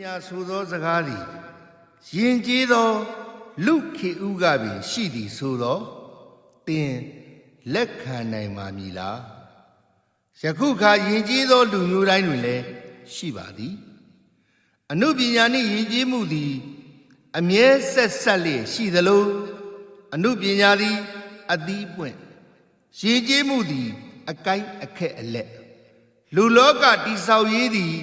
ညာဆိုသောစကားသည်ယဉ်ကျေးသော လူခေဥကပင်ရှိသည်ဆိုသောသင်လက်ခံနိုင်ပါမည်လားယခုခါယဉ်ကျေးသော လူမျိုးတိုင်းတွင်လည်းရှိပါသည်အနုပညာနှင့်ယဉ်ကျေးမှုသည် အမြဲဆက်ဆက်လျက်ရှိသလိုအနုပညာသည်အသီးပွင့်ယဉ်ကျေးမှုသည် အကိုင်းအခက်အလက်လူလောကတိဆောက်ရေးသည်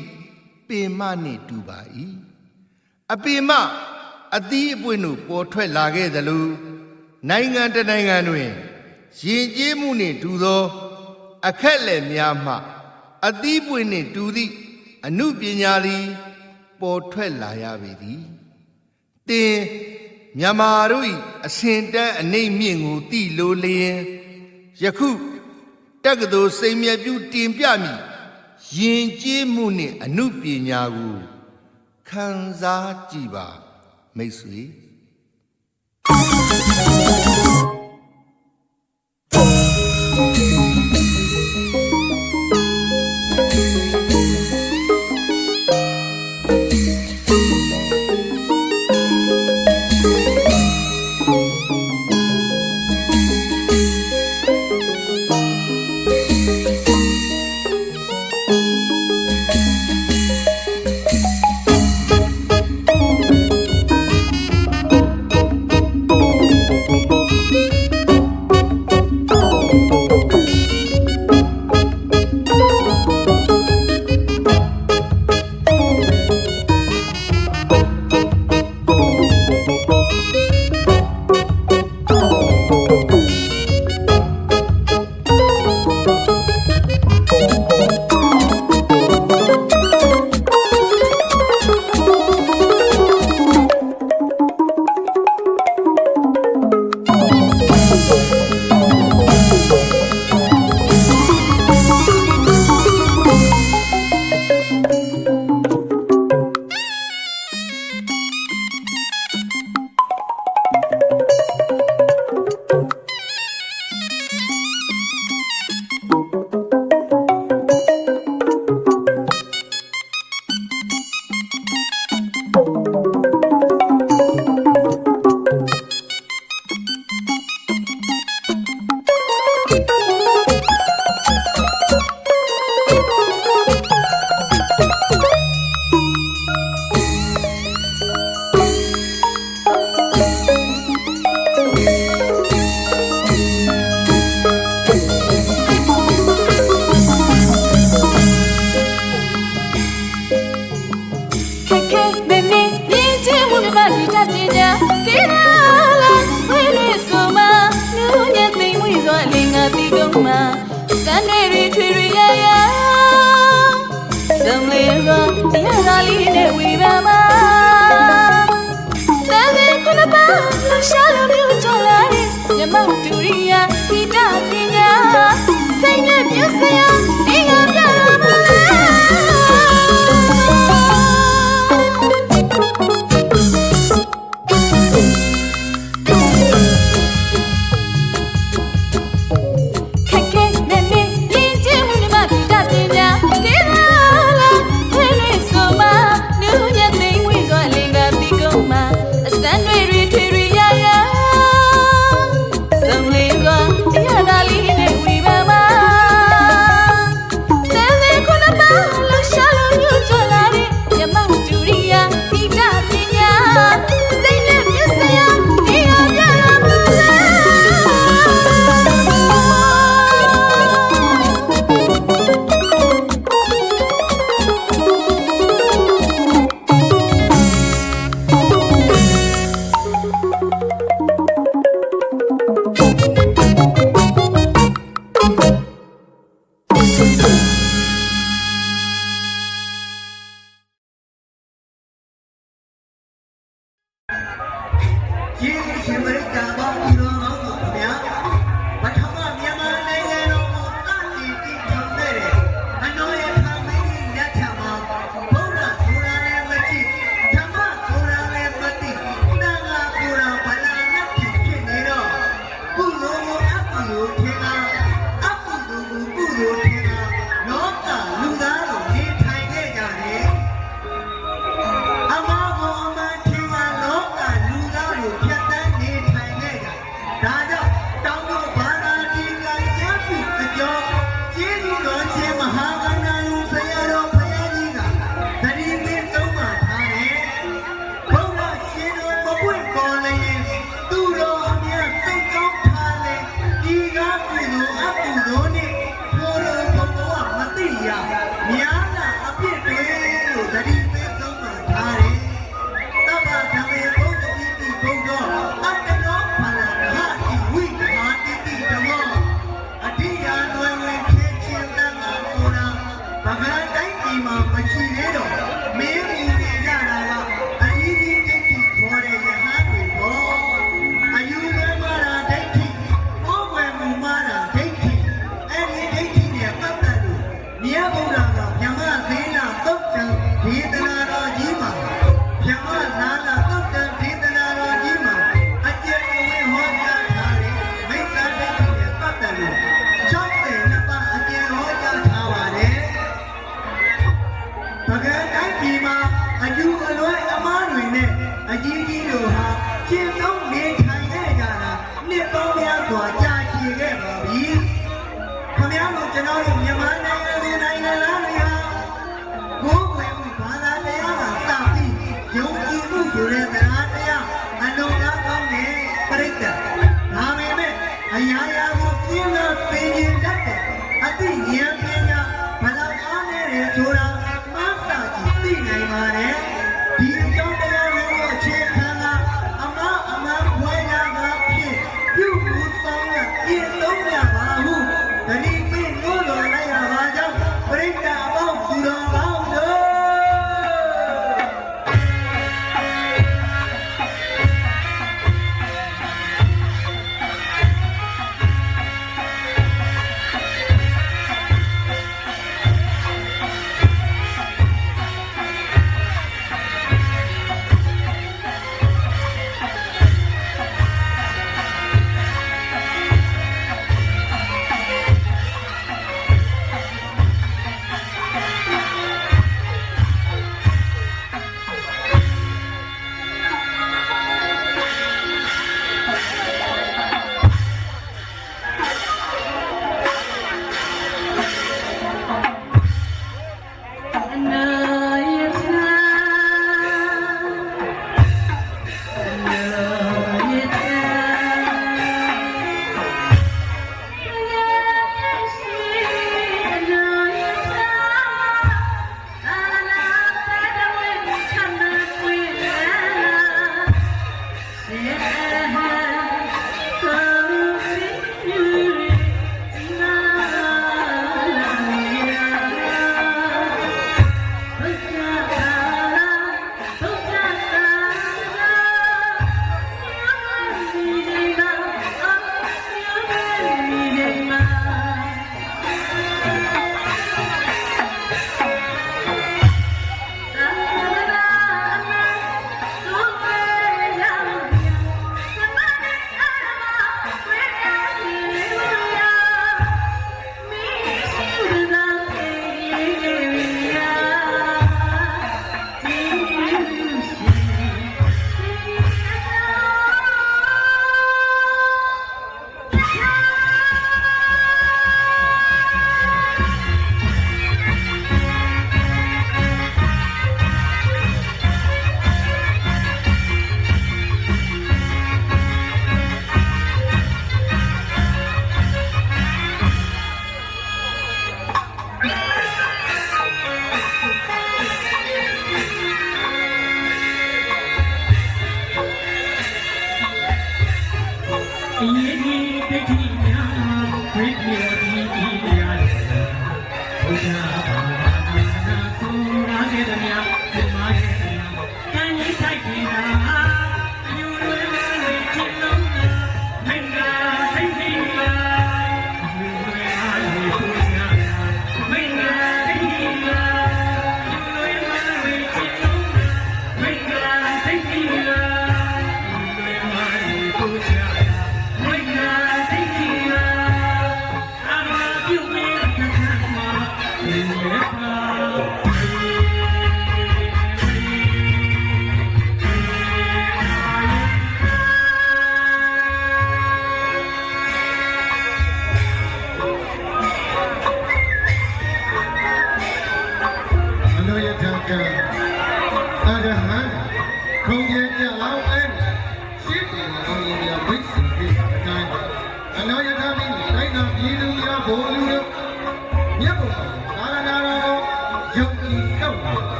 ပင်မနှင့်တူပါ၏အပင်မအသီးအပွင့်တို့ပေါ်ထွက်လာခဲ့သလိုနိုင်ငံတစ်နိုင်ငံတွင်ယဉ်ကျေးမှုနှင့်တူသော အခက်လက်များမှ အသီးပွင့်နှင့်တူသည့်အနုပညာသည် ပေါ်ထွက်လာရပေသည်တင်မြမာတို့၏အစဉ်တန်းအနှိမ့်မြင့်ကိုတိလိုလျင်ယခုတက္ကသိုလ်စိန်မြတ်ပြုတင်ပြမိ ယဉ်ကျေးမှုနှင့်အမှုပညာကိုခံစားကြည့်ပါမိတ်ဆွေ ကျေးဇူးရှင် ပြည်မှာအယူအလွဲအမားတွေနဲ့အကြီးကြီးတို့ဟာပြင်းတော့နေထိုင်ခဲ့ကြတာနှစ်ပေါင်းများစွာကြာရှည်ခဲ့ပါပြီ။ခမည်းတော်ကျွန်တော်တို့မြန်မာ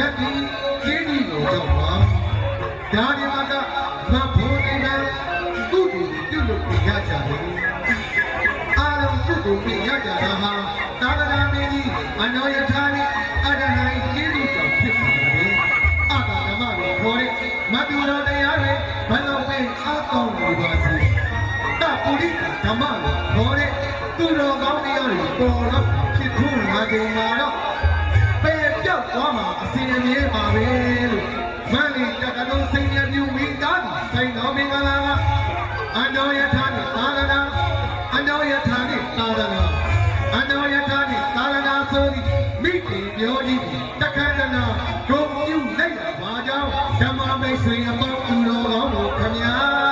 တက်ပြီးခင်းကြီးကိုကြောက်ပါဒါဒီမှာကမဖို့နေတဲ့သူ့ကိုပြုလုပ်ပြရကြတယ်အာလုံးသူ့ကိုပြရကြတာဟာသာသနာမင်းကြီးအနောယထာနဲ့အတ္တဟိုင်းခင်းကြီးကြောင့်ဖြစ်ပါတယ်အတ္တဓမ္မကိုခေါ်တဲ့မပြူတော်တရားတွေဘယ်လိုပဲအားကောင်းနေပါစေတပုရိဓမ္မကိုခေါ်တဲ့သူတော်ကောင်းတရားတွေပေါ်တော့ဖြစ်ခုငါကြုံမှာတော့ သွားမှာအစီအမြဲပါပဲလို့မန္လိတက္ကသိုလ်စိန်ရပြူမိသားဆိုင်တော်မင်္ဂလာကအနောယထာနိသာသနာအနောယထာနိသာသနာအနောယထာနိသာသနာဆိုသည်မိခင်မျိုးကြီးတက္ကသနာဒုံပြုလိုက်ပါကြောင်းဓမ္မမိတ်ဆွေအပေါင်းသူတော်ကောင်းတို့ခမညာ